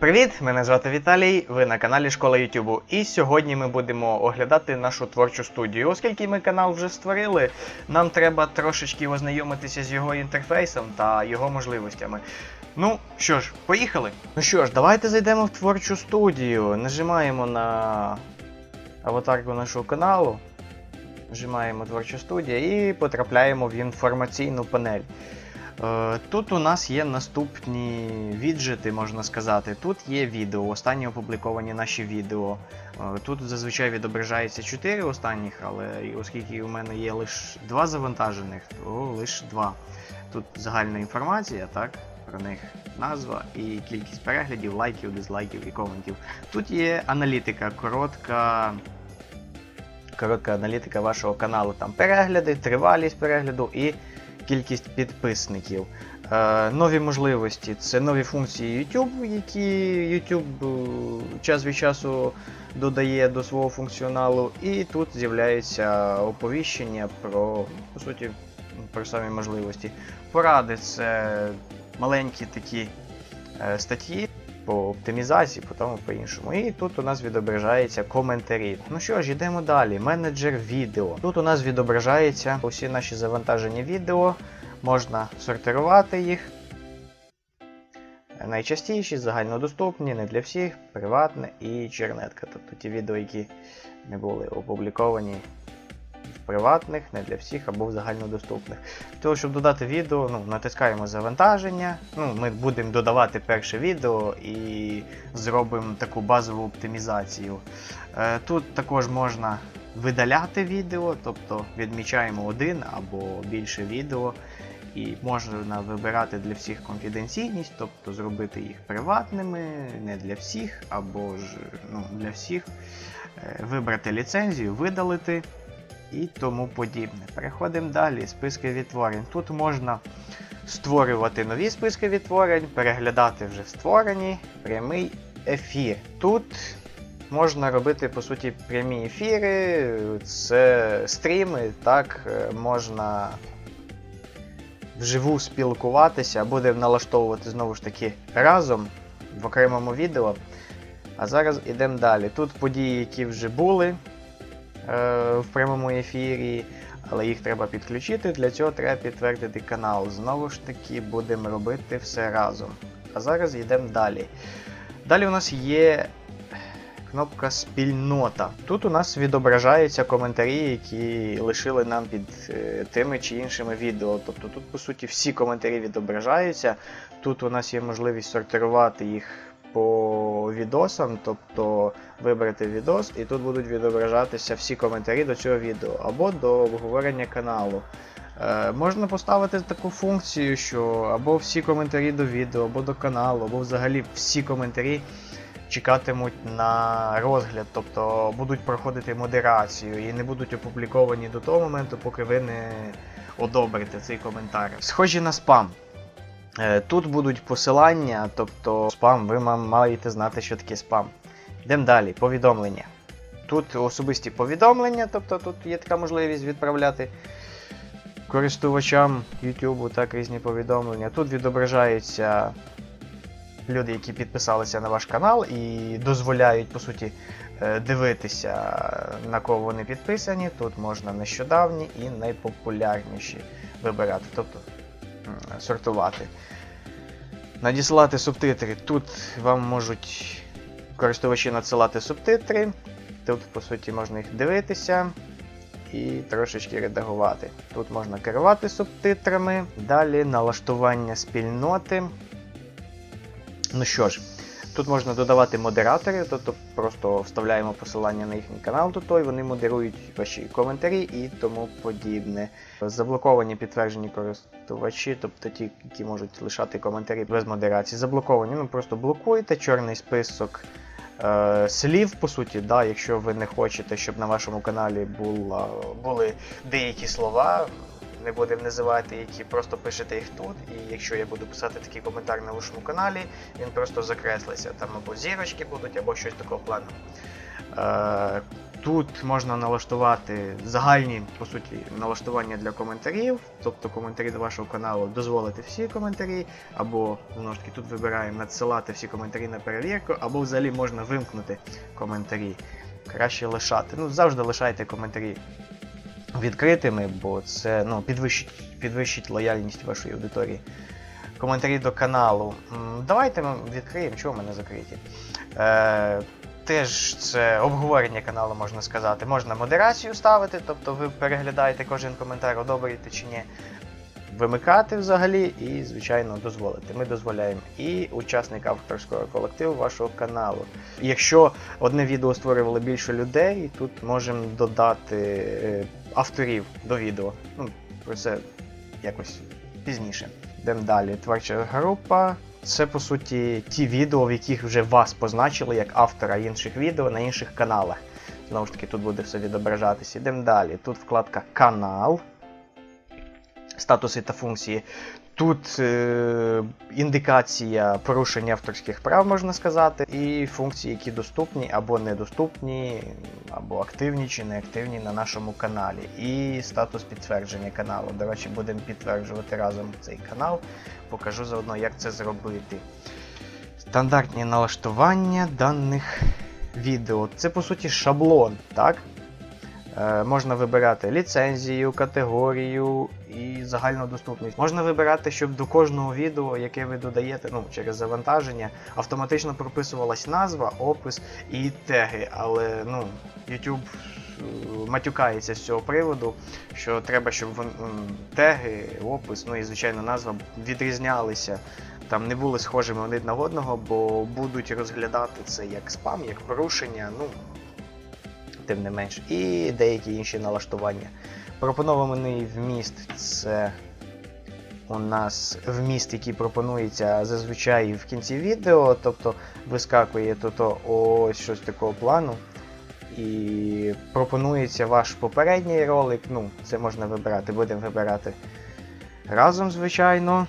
Привіт! Мене звати Віталій. Ви на каналі Школа Ютубу. І сьогодні ми будемо оглядати нашу творчу студію. Оскільки ми канал вже створили, нам треба трошечки ознайомитися з його інтерфейсом та його можливостями. Ну що ж, поїхали. Ну що ж, давайте зайдемо в творчу студію. Нажимаємо на аватарку нашого каналу. Нажимаємо творчу студію і потрапляємо в інформаційну панель. Е, Тут у нас є наступні віджити, можна сказати. Тут є відео, останні опубліковані наші відео. Е, Тут зазвичай відображається 4 останніх, але оскільки у мене є лише 2 завантажених, то лише 2. Тут загальна інформація, так? Про них назва і кількість переглядів, лайків, дизлайків і коментів. Тут є аналітика, коротка. Коротка аналітика вашого каналу. Там перегляди, тривалість перегляду і кількість підписників. Е, нові можливості це нові функції YouTube, які YouTube е, час від часу додає до свого функціоналу, і тут з'являється оповіщення про, по суті, про самі можливості. Поради це маленькі такі е, статті. По оптимізації, по тому по іншому. І тут у нас відображається коментарі. Ну що ж, йдемо далі. Менеджер відео. Тут у нас відображаються усі наші завантажені відео. Можна сортирувати їх. Найчастіші, загальнодоступні, не для всіх, приватне і чернетка. Тобто ті відео, які не були опубліковані приватних, не для всіх або в загальнодоступних. Того, щоб додати відео, ну, натискаємо завантаження. Ну, Ми будемо додавати перше відео і зробимо таку базову оптимізацію. Е, Тут також можна видаляти відео, тобто відмічаємо один або більше відео. І можна вибирати для всіх конфіденційність, тобто зробити їх приватними, не для всіх, або ж ну, для всіх. Е, Вибрати ліцензію, видалити і тому подібне. Переходимо далі. Списки відтворень. Тут можна створювати нові списки відтворень, переглядати вже створені, прямий ефір. Тут можна робити по суті прямі ефіри, це стріми, так е, можна вживу спілкуватися, будемо налаштовувати знову ж таки разом в окремому відео. А зараз йдемо далі. Тут події, які вже були в прямому ефірі, але їх треба підключити. Для цього треба підтвердити канал. Знову ж таки, будемо робити все разом. А зараз йдемо далі. Далі у нас є кнопка Спільнота. Тут у нас відображаються коментарі, які лишили нам під е, тими чи іншими відео. Тобто тут, по суті, всі коментарі відображаються. Тут у нас є можливість сортирувати їх по відосам, тобто вибрати відос, і тут будуть відображатися всі коментарі до цього відео або до обговорення каналу. Е, можна поставити таку функцію, що або всі коментарі до відео, або до каналу, або взагалі всі коментарі чекатимуть на розгляд, тобто будуть проходити модерацію і не будуть опубліковані до того моменту, поки ви не одобрите цей коментар. Схожі на спам. Е, Тут будуть посилання, тобто спам, ви маєте знати, що таке спам. Йдемо далі, повідомлення. Тут особисті повідомлення, тобто тут є така можливість відправляти користувачам YouTube так різні повідомлення. Тут відображаються люди, які підписалися на ваш канал і дозволяють, по суті, е, дивитися, на кого вони підписані. Тут можна нещодавні і найпопулярніші вибирати, тобто сортувати. Надіслати субтитри. Тут вам можуть користувачі надсилати субтитри. Тут, по суті, можна їх дивитися і трошечки редагувати. Тут можна керувати субтитрами. Далі налаштування спільноти. Ну що ж, тут можна додавати модератори, тобто просто вставляємо посилання на їхній канал тут, і вони модерують ваші коментарі і тому подібне. Заблоковані підтверджені користувачі, тобто ті, які можуть лишати коментарі без модерації. Заблоковані, ну просто блокуєте чорний список. Е, слів, по суті, да, якщо ви не хочете, щоб на вашому каналі була, були деякі слова, не будемо називати, які просто пишете їх тут. І якщо я буду писати такий коментар на вашому каналі, він просто закреслиться. Там або зірочки будуть, або щось такого плану. Е, Тут можна налаштувати загальні, по суті, налаштування для коментарів, тобто коментарі до вашого каналу дозволити всі коментарі, або знову ж таки тут вибираємо надсилати всі коментарі на перевірку, або взагалі можна вимкнути коментарі. Краще лишати. Ну, завжди лишайте коментарі відкритими, бо це ну, підвищить, підвищить лояльність вашої аудиторії. Коментарі до каналу. Давайте ми відкриємо, чого в мене закриті. Е, теж це обговорення каналу, можна сказати. Можна модерацію ставити, тобто ви переглядаєте кожен коментар, одобрюєте чи ні. Вимикати взагалі і, звичайно, дозволити. Ми дозволяємо і учасник авторського колективу вашого каналу. Якщо одне відео створювало більше людей, тут можемо додати е, авторів до відео. Ну, про це якось пізніше. Йдемо далі. Творча група. Це по суті ті відео, в яких вже вас позначили як автора інших відео на інших каналах. Знову ж таки, тут буде все відображатися. Йдемо далі. Тут вкладка Канал. Статуси та функції. Тут е, індикація порушення авторських прав, можна сказати, і функції, які доступні або недоступні, або активні чи неактивні на нашому каналі. І статус підтвердження каналу. До речі, будемо підтверджувати разом цей канал. Покажу заодно, як це зробити. Стандартні налаштування даних відео. Це по суті шаблон, так? Е, можна вибирати ліцензію, категорію і загальну доступність. Можна вибирати, щоб до кожного відео, яке ви додаєте ну, через завантаження, автоматично прописувалась назва, опис і теги. Але ну, YouTube е, матюкається з цього приводу, що треба, щоб теги, опис, ну і звичайно назва відрізнялися. Там не були схожими один на одного, бо будуть розглядати це як спам, як порушення. Ну, тим не менш, і деякі інші налаштування. Пропонований вміст це у нас вміст, який пропонується зазвичай в кінці відео, тобто вискакує то ось щось такого плану. І пропонується ваш попередній ролик. Ну, це можна вибирати, будемо вибирати разом, звичайно.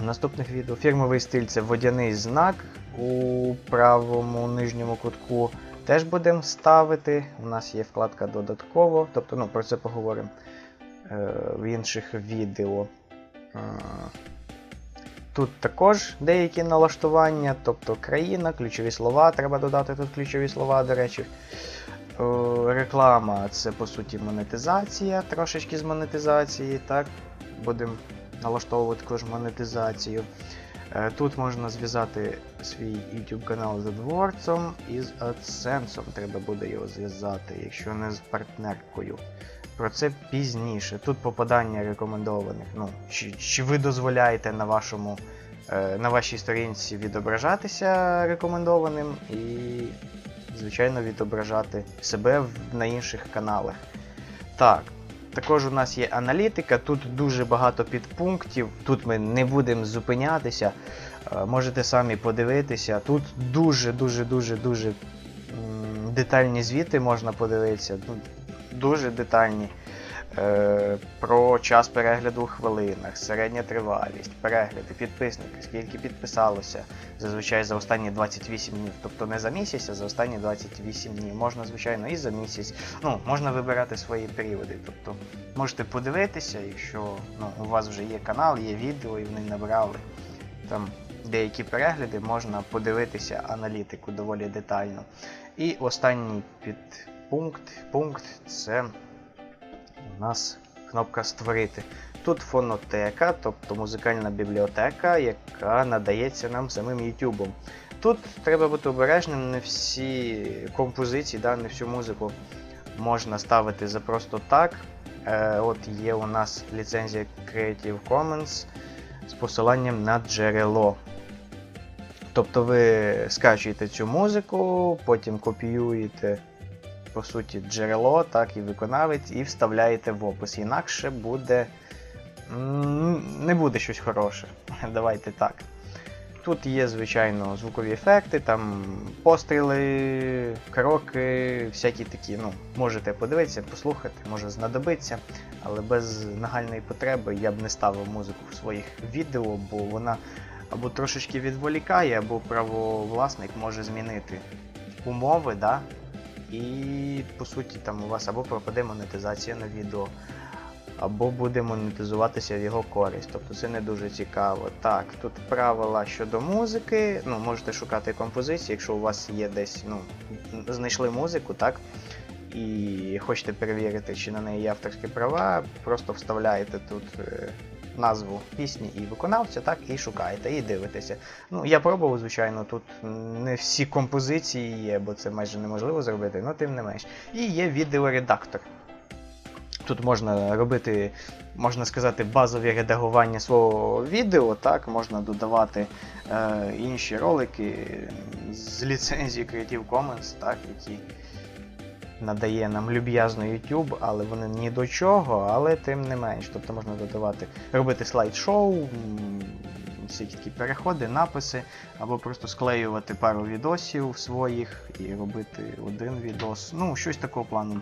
В наступних відео фірмовий стиль це водяний знак у правому нижньому кутку теж будемо ставити. У нас є вкладка додатково, тобто ну, про це поговоримо е, в інших відео. Е, Тут також деякі налаштування, тобто країна, ключові слова, треба додати тут ключові слова, до речі. Е, Реклама це по суті монетизація, трошечки з монетизації, так. Будемо налаштовувати також монетизацію. Е, Тут можна зв'язати свій YouTube канал з AdWords і з AdSense. Треба буде його зв'язати, якщо не з партнеркою. Про це пізніше. Тут попадання рекомендованих. Ну, чи, чи ви дозволяєте на вашому е, на вашій сторінці відображатися рекомендованим і, звичайно, відображати себе на інших каналах. Так, також у нас є аналітика, тут дуже багато підпунктів, тут ми не будемо зупинятися. Е, Можете самі подивитися. Тут дуже-дуже дуже детальні звіти можна подивитися. Дуже детальні. Е, Про час перегляду у хвилинах, середня тривалість, перегляди, підписники, скільки підписалося зазвичай за останні 28 днів. Тобто не за місяць, а за останні 28 днів. Можна, звичайно, і за місяць. Ну, можна вибирати свої періоди. Тобто можете подивитися, якщо ну, у вас вже є канал, є відео і вони набрали там деякі перегляди, можна подивитися аналітику доволі детально. І останній підпункт пункт це у нас кнопка Створити. Тут фонотека, тобто музикальна бібліотека, яка надається нам самим YouTube. Тут треба бути обережним, не всі композиції, да, не всю музику можна ставити за просто так. Е, от є у нас ліцензія Creative Commons з посиланням на джерело. Тобто ви скачуєте цю музику, потім копіюєте по суті джерело, так і виконавець, і вставляєте в опис. Інакше буде. не буде щось хороше. Давайте так. Тут є, звичайно, звукові ефекти, там постріли, кроки, всякі такі. Ну, можете подивитися, послухати, може знадобиться, але без нагальної потреби я б не ставив музику в своїх відео, бо вона або трошечки відволікає, або правовласник може змінити умови, да? І по суті там у вас або пропаде монетизація на відео, або буде монетизуватися в його користь. Тобто це не дуже цікаво. Так, тут правила щодо музики. Ну, можете шукати композиції, якщо у вас є десь, ну, знайшли музику, так? І хочете перевірити, чи на неї є авторські права, просто вставляєте тут е, назву пісні і виконавця, так, і шукаєте, і дивитеся. Ну, я пробував, звичайно, тут не всі композиції є, бо це майже неможливо зробити, але тим не менш. І є відеоредактор. Тут можна робити, можна сказати, базові редагування свого відео, так, можна додавати е, інші ролики з ліцензії Creative Commons, так, які надає нам люб'язно YouTube, але вони ні до чого, але тим не менш. Тобто можна додавати, робити слайд-шоу, м, всякі такі переходи, написи, або просто склеювати пару відосів своїх і робити один відос. Ну, щось такого плану.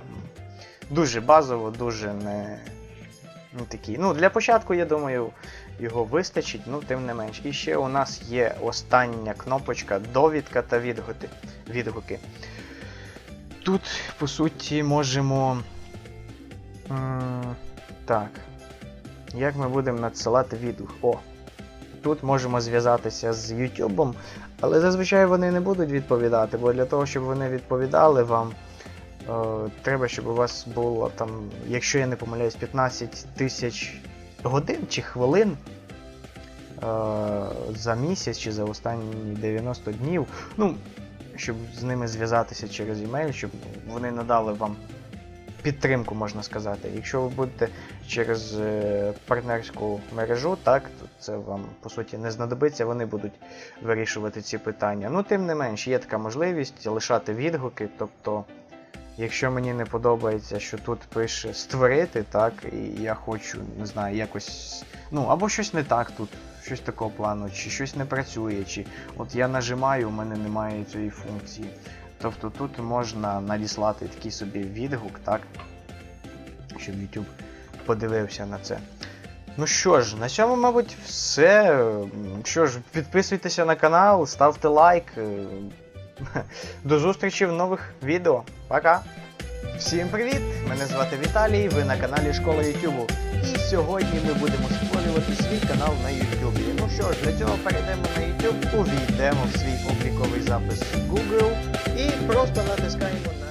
Дуже базово, дуже не. Такий. Ну, для початку, я думаю, його вистачить, ну тим не менш. І ще у нас є остання кнопочка довідка та відгуки. відгуки. Тут, по суті, можемо. Так. Як ми будемо надсилати відгук? О! Тут можемо зв'язатися з YouTube, але зазвичай вони не будуть відповідати, бо для того, щоб вони відповідали вам, е, треба, щоб у вас було там, якщо я не помиляюсь, 15 тисяч годин чи хвилин е, за місяць чи за останні 90 днів. Ну, щоб з ними зв'язатися через e-mail, щоб вони надали вам підтримку, можна сказати. Якщо ви будете через е, партнерську мережу, так, то це вам по суті не знадобиться, вони будуть вирішувати ці питання. Ну, тим не менш, є така можливість лишати відгуки, тобто. Якщо мені не подобається, що тут пише створити, так, і я хочу, не знаю, якось. Ну, або щось не так тут, щось такого плану, чи щось не працює, чи от я нажимаю, у мене немає цієї функції. Тобто тут можна надіслати такий собі відгук, так, щоб YouTube подивився на це. Ну що ж, на цьому, мабуть, все. Що ж, підписуйтеся на канал, ставте лайк. До зустрічі в нових відео. Пока! Всім привіт! Мене звати Віталій, ви на каналі Школа Ютубу. І сьогодні ми будемо створювати свій канал на Ютубі. Ну що ж, для цього перейдемо на YouTube, увійдемо в свій обліковий запис Google і просто натискаємо на